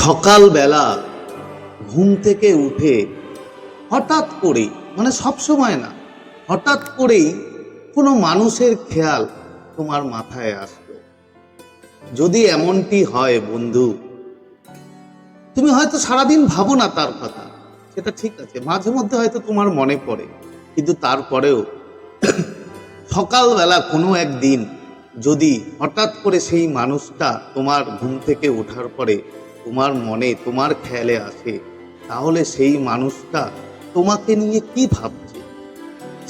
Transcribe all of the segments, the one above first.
সকালবেলা ঘুম থেকে উঠে হঠাৎ করেই মানে সব সময় না, হঠাৎ করেই কোনো মানুষের খেয়াল তোমার মাথায় আসলো। যদি এমনটি হয় বন্ধু, তুমি হয়তো সারাদিন ভাবো না তার কথা। সেটা ঠিক আছে, মাঝে মধ্যে হয়তো তোমার মনে পড়ে, কিন্তু তারপরেও সকালবেলা কোনো একদিন যদি হঠাৎ করে সেই মানুষটা তোমার ঘুম থেকে ওঠার পরে তোমার মনে তোমার খেয়ালে আসে, তাহলে সেই মানুষটা তোমাকে নিয়ে কি ভাবছে?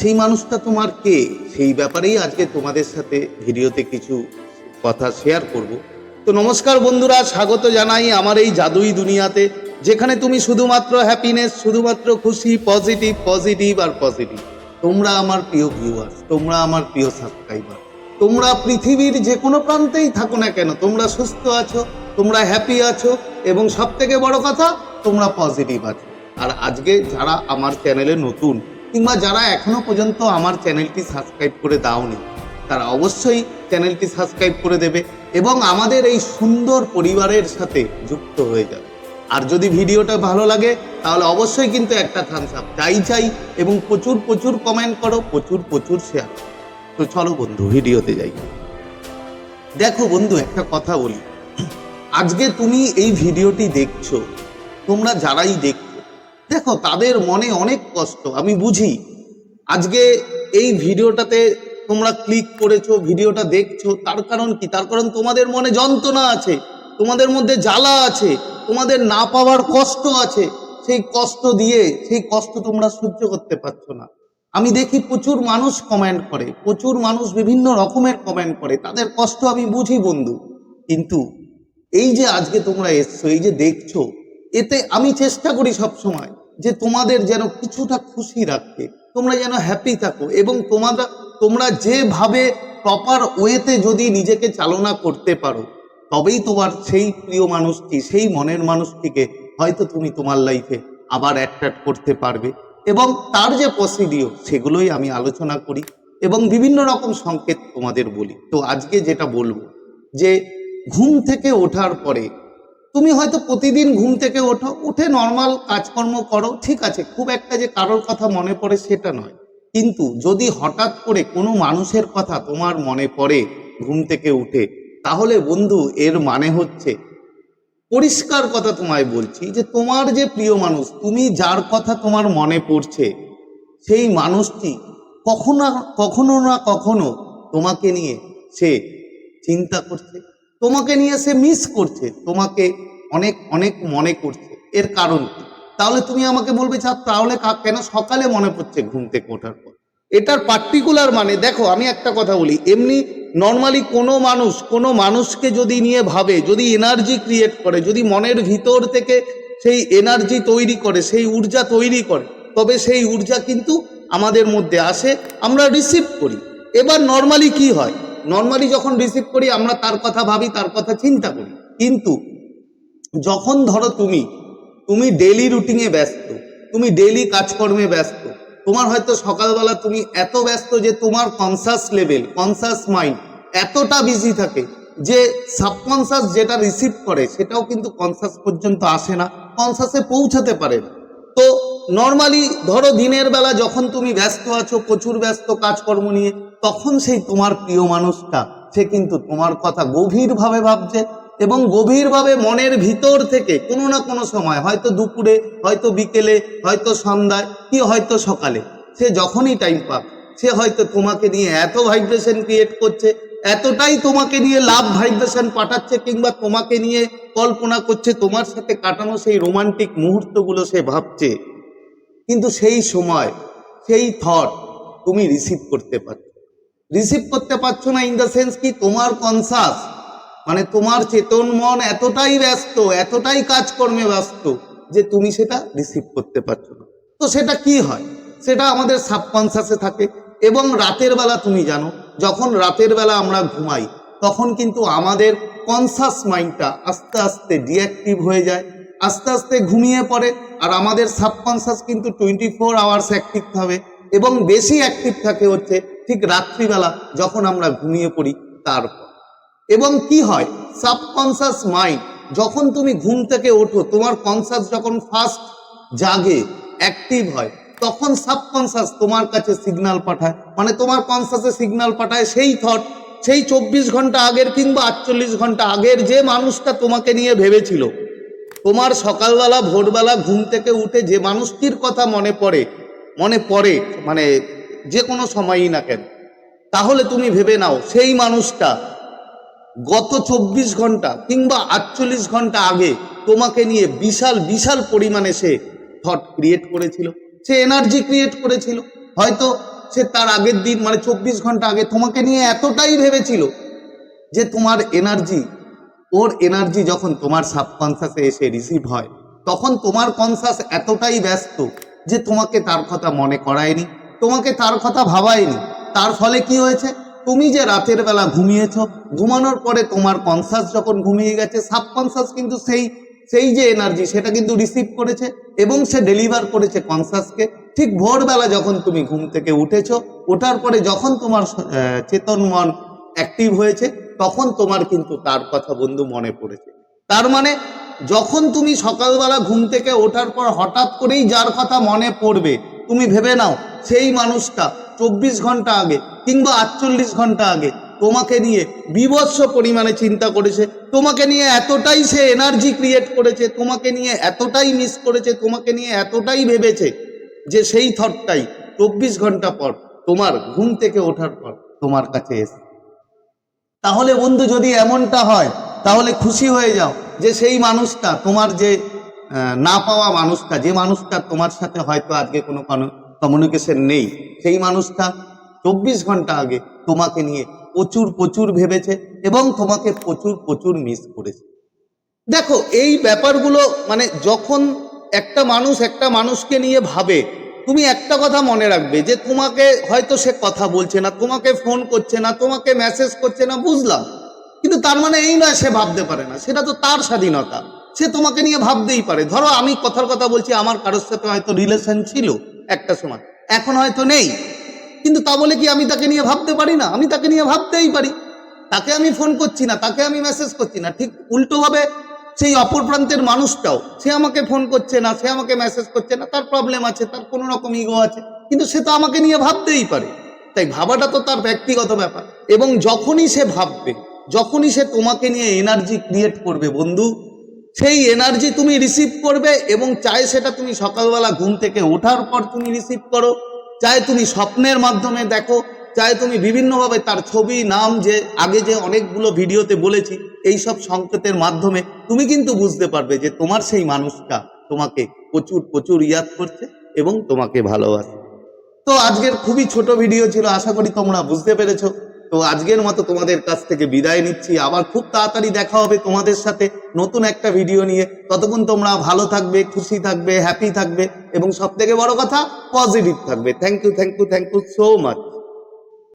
সেই মানুষটা তোমার কে? সেই ব্যাপারেই আজকে তোমাদের সাথে ভিডিওতে কিছু কথা শেয়ার করব। তো নমস্কার বন্ধুরা, স্বাগত জানাই আমার এই জাদুই দুনিয়াতে, যেখানে তুমি শুধুমাত্র হ্যাপিনেস শুধুমাত্র খুশি পজিটিভ পজিটিভ আর পজিটিভ তোমরা আমার প্রিয় ভিউয়ার্স তোমরা আমার প্রিয় সাবস্ক্রাইবার তোমরা পৃথিবীর যে কোনো প্রান্তেই থাকো না কেন, তোমরা সুস্থ আছো তোমরা হ্যাপি আছো এবং সব থেকে বড় কথা, তোমরা পজিটিভ আছো। আর আজকে যারা আমার চ্যানেলে নতুন, কিংবা যারা এখনও পর্যন্ত আমার চ্যানেলটি সাবস্ক্রাইব করে দাওনি, তারা অবশ্যই চ্যানেলটি সাবস্ক্রাইব করে দেবে এবং আমাদের এই সুন্দর পরিবারের সাথে যুক্ত হয়ে যাবে। আর যদি ভিডিওটা ভালো লাগে, তাহলে অবশ্যই কিন্তু একটা থামস আপ চাই চাই এবং প্রচুর প্রচুর কমেন্ট করো, প্রচুর প্রচুর শেয়ার তো চলো বন্ধু, ভিডিওতে যাই। দেখো বন্ধু, একটা কথা বলি। আজকে তুমি এই ভিডিওটি দেখছ, তোমরা যারাই দেখছ, দেখো তাদের মনে অনেক কষ্ট, আমি বুঝি। আজকে এই ভিডিওটাতে তোমরা ক্লিক করেছ, ভিডিওটা দেখছ, তার কারণ কি? তার কারণ তোমাদের মনে যন্ত্রণা আছে, তোমাদের মধ্যে জ্বালা আছে, তোমাদের না পাওয়ার কষ্ট আছে। সেই কষ্ট দিয়ে, সেই কষ্ট তোমরা সহ্য করতে পারছ না। আমি দেখি প্রচুর মানুষ কমেন্ট করে, প্রচুর মানুষ বিভিন্ন রকমের কমেন্ট করে, তাদের কষ্ট আমি বুঝি বন্ধু। কিন্তু এই যে আজকে তোমরা এসছো, এই যে দেখছ, এতে আমি চেষ্টা করি সব সময় যে তোমাদের যেন কিছুটা খুশি রাখতে, তোমরা যেন হ্যাপি থাকো এবং তোমরা তোমরা যেভাবে প্রপার ওয়েতে যদি নিজেকে চালনা করতে পারো, তবেই তোমার সেই প্রিয় মানুষটি, সেই মনের মানুষটিকে হয়তো তুমি তোমার লাইফে আবার অ্যাট্রাক্ট করতে পারবে এবং তার যে প্রসিডিও সেগুলোই আমি আলোচনা করি এবং বিভিন্ন রকম সংকেত তোমাদের বলি। তো আজকে যেটা বলব যে ঘুম থেকে ওঠার পরে, তুমি হয়তো প্রতিদিন ঘুম থেকে ওঠো, উঠে নর্মাল কাজকর্ম করো, ঠিক আছে, খুব একটা যে কারোর কথা মনে পড়ে সেটা নয়। কিন্তু যদি হঠাৎ করে কোনো মানুষের কথা তোমার মনে পড়ে ঘুম থেকে উঠে, তাহলে বন্ধু এর মানে হচ্ছে, পরিষ্কার কথা তোমায় বলছি যে তোমার যে প্রিয় মানুষ, তুমি যার কথা তোমার মনে পড়ছে, সেই মানুষটি কখনো কখনো না কখনো তোমাকে নিয়ে সে চিন্তা করছে। তোমাকে নিয়ে সে মিস করছে, তোমাকে অনেক অনেক মনে করছে। এর কারণ কি? তাহলে তুমি আমাকে বলবে চাপ তাহলে কেন সকালে মনে পড়ছে ঘুম থেকে ওঠার পর? এটার পার্টিকুলার মানে দেখো, আমি একটা কথা বলি, এমনি নর্মালি কোনো মানুষ, কোনো মানুষকে যদি নিয়ে ভাবে, যদি এনার্জি ক্রিয়েট করে, যদি মনের ভিতর থেকে সেই এনার্জি তৈরি করে, সেই ঊর্জা তৈরি করে, তবে সেই ঊর্জা কিন্তু আমাদের মধ্যে আসে, আমরা রিসিভ করি। এবার নর্মালি কি হয়? নর্মালি যখন রিসিভ করি, আমরা তার কথা ভাবি, তার কথা চিন্তা করি। কিন্তু যখন ধরো তুমি তুমি ডেলি রুটিনে ব্যস্ত, তুমি ডেলি কাজকর্মে ব্যস্ত, তোমার হয়তো সকালবেলা তুমি এত ব্যস্ত যে তোমার কনসাস লেভেল কনসাস মাইন্ড এতটা বিজি থাকে যে সাবকনসাস যেটা রিসিভ করে, সেটাও কিন্তু কনসাস পর্যন্ত আসে না কনসাসে পৌঁছাতে পারে না। তো নর্মালি ধরো দিনের বেলা যখন তুমি ব্যস্ত আছো, প্রচুর ব্যস্ত কাজকর্ম নিয়ে, তখন সেই তোমার প্রিয় মানুষটা, সে কিন্তু তোমার কথা গভীরভাবে ভাবছে এবং গভীরভাবে মনের ভিতর থেকে কোনো না কোনো সময়, হয়তো দুপুরে, হয়তো বিকেলে, হয়তো সন্ধ্যায়, কি হয়তো সকালে, সে যখনই টাইম পাক, সে হয়তো তোমাকে নিয়ে এত ভাইব্রেশন ক্রিয়েট করছে, এতটাই তোমাকে নিয়ে লাভ ভাইব্রেশন পাঠাচ্ছে কিংবা তোমাকে নিয়ে কল্পনা করছে, তোমার সাথে কাটানো সেই রোমান্টিক মুহূর্তগুলো সে ভাবছে। কিন্তু সেই সময়, সেই থট তুমি রিসিভ করতে পারছ। রিসিভ করতে পারছ না ইন দ্য সেন্স কি তোমার কনসাস মানে তোমার চেতন মন এতটাই ব্যস্ত, এতটাই কাজকর্মে ব্যস্ত, যে তুমি সেটা রিসিভ করতে পারছ না। তো সেটা কি হয়? সেটা আমাদের সাবকনসাসে থাকে এবং রাতের বেলা তুমি জানো, যখন রাতের বেলা আমরা ঘুমাই, তখন কিন্তু আমাদের কনসাস মাইন্ডটা আস্তে আস্তে ডিঅ্যাক্টিভ হয়ে যায়। আস্তে আস্তে ঘুমিয়ে পড়ে। আর আমাদের সাবকনসাস কিন্তু টোয়েন্টি ফোর আওয়ার্স অ্যাক্টিভ থাকে এবং বেশি অ্যাক্টিভ থাকে হচ্ছে ঠিক রাত্রিবেলা যখন আমরা ঘুমিয়ে পড়ি তারপর। এবং কি হয়? সাবকনসাস মাইন্ড যখন তুমি ঘুম থেকে ওঠো, তোমার কনসাস যখন ফার্স্ট জাগে অ্যাক্টিভ হয়, তখন সাবকনসাস তোমার কাছে সিগনাল পাঠায়। মানে তোমার কনসাসে সিগন্যাল পাঠায় সেই থট সেই চব্বিশ ঘণ্টা আগের কিংবা আটচল্লিশ ঘণ্টা আগের যে মানুষটা তোমাকে নিয়ে ভেবেছিল। তোমার সকালবেলা, ভোরবেলা ঘুম থেকে উঠে যে মানুষটির কথা মনে পড়ে মনে পড়ে মানে যে কোনো সময়ই না কেন, তাহলে তুমি ভেবে নাও, সেই মানুষটা গত চব্বিশ ঘণ্টা কিংবা আটচল্লিশ ঘণ্টা আগে তোমাকে নিয়ে বিশাল বিশাল পরিমাণে সে থট ক্রিয়েট করেছিল। সে এনার্জি ক্রিয়েট করেছিল। হয়তো সে তার আগের দিন মানে চব্বিশ ঘণ্টা আগে তোমাকে নিয়ে এতটাই ভেবেছিল যে তোমার এনার্জি ওর এনার্জি যখন তোমার সাবকনসাসে এসে রিসিভ হয়, তখন তোমার কনসাস এতটাই ব্যস্ত যে তোমাকে তার কথা মনে করায়নি, তোমাকে তার কথা ভাবায়নি। তার ফলে কি হয়েছে? তুমি যে রাতের বেলা ঘুমিয়েছ, ঘুমানোর পরে তোমার কনসাস যখন ঘুমিয়ে গেছে সাবকনসাস কিন্তু সেই সেই যে এনার্জি সেটা কিন্তু রিসিভ করেছে এবং সে ডেলিভার করেছে কনসাসকে ঠিক ভোরবেলা যখন তুমি ঘুম থেকে উঠেছো, ওঠার পরে যখন তোমার চেতন মন অ্যাক্টিভ হয়েছে তখন তোমার কিন্তু তার কথা বন্ধু মনে পড়েছে। তার মানে যখন তুমি সকালবেলা ঘুম থেকে ওঠার পর হঠাৎ করেই যার কথা মনে পড়বে, তুমি ভেবে নাও, সেই মানুষটা চব্বিশ ঘণ্টা আগে কিংবা আটচল্লিশ ঘণ্টা আগে তোমাকে নিয়ে বিভৎস পরিমাণে চিন্তা করেছে, তোমাকে নিয়ে এতটাই সে এনার্জি ক্রিয়েট করেছে, তোমাকে নিয়ে এতটাই মিস করেছে, তোমাকে নিয়ে এতটাই ভেবেছে যে সেই থটটাই চব্বিশ ঘণ্টা পর তোমার ঘুম থেকে ওঠার পর তোমার কাছে এসে তাহলে বন্ধু যদি এমনটা হয়, তাহলে খুশি হয়ে যাও যে সেই মানুষটা, তোমার যে না পাওয়া মানুষটা, যে মানুষটা তোমার সাথে হয়তো আজকে কোনো কমিউনিকেশন নেই, সেই মানুষটা চব্বিশ ঘণ্টা আগে তোমাকে নিয়ে প্রচুর প্রচুর ভেবেছে এবং তোমাকে প্রচুর প্রচুর মিস করেছে। দেখো, এই ব্যাপারগুলো মানে যখন একটা মানুষ একটা মানুষকে নিয়ে ভাবে তুমি একটা কথা মনে রাখবে যে তোমাকে হয়তো সে কথা বলছে না, তোমাকে ফোন করছে না, তোমাকে মেসেজ করছে না, বুঝলাম। কিন্তু তার মানে এই নয় সে ভাবতে পারে না, সেটা তো তার স্বাধীনতা। সে তোমাকে নিয়ে ভাবতেই পারে। ধরো আমি কথার কথা বলছি, আমার কারোর সাথে হয়তো রিলেশন ছিল একটা সময়, এখন হয়তো নেই। কিন্তু তা বলে কি আমি তাকে নিয়ে ভাবতে পারি না? আমি তাকে নিয়ে ভাবতেই পারি। তাকে আমি ফোন করছি না, তাকে আমি মেসেজ করছি না। ঠিক উল্টোভাবে সেই অপর প্রান্তের মানুষটাও, সে আমাকে ফোন করছে না, সে আমাকে মেসেজ করছে না, তার প্রবলেম আছে, তার কোনো রকম ইগো আছে, কিন্তু সে তো আমাকে নিয়ে ভাবতেই পারে। তাই ভাবাটা তো তার ব্যক্তিগত ব্যাপার। এবং যখনই সে ভাববে, যখনই সে তোমাকে নিয়ে এনার্জি ক্রিয়েট করবে বন্ধু, সেই এনার্জি তুমি রিসিভ করবে এবং চাই সেটা তুমি সকালবেলা ঘুম থেকে ওঠার পর তুমি রিসিভ করো চাই তুমি স্বপ্নের মাধ্যমে দেখো চাই তুমি বিভিন্নভাবে তার ছবি, নাম যে, আগে যে অনেকগুলো ভিডিওতে বলেছি, এই সব সংকেতের মাধ্যমে তুমি কিন্তু বুঝতে পারবে যে তোমার সেই মানুষটা তোমাকে প্রচুর প্রচুর ইয়াদ করছে এবং তোমাকে ভালোবাসে। তো আজকের খুবই ছোট ভিডিও ছিল, আশা করি তোমরা বুঝতে পেরেছ। তো আজকের মতো তোমাদের কাছ থেকে বিদায় নিচ্ছি। আবার খুব তাড়াতাড়ি দেখা হবে তোমাদের সাথে নতুন একটা ভিডিও নিয়ে। ততক্ষণ তোমরা ভালো থাকবে, খুশি থাকবে হ্যাপি থাকবে এবং সব থেকে বড় কথা পজিটিভ থাকবে। Thank you thank you thank you so much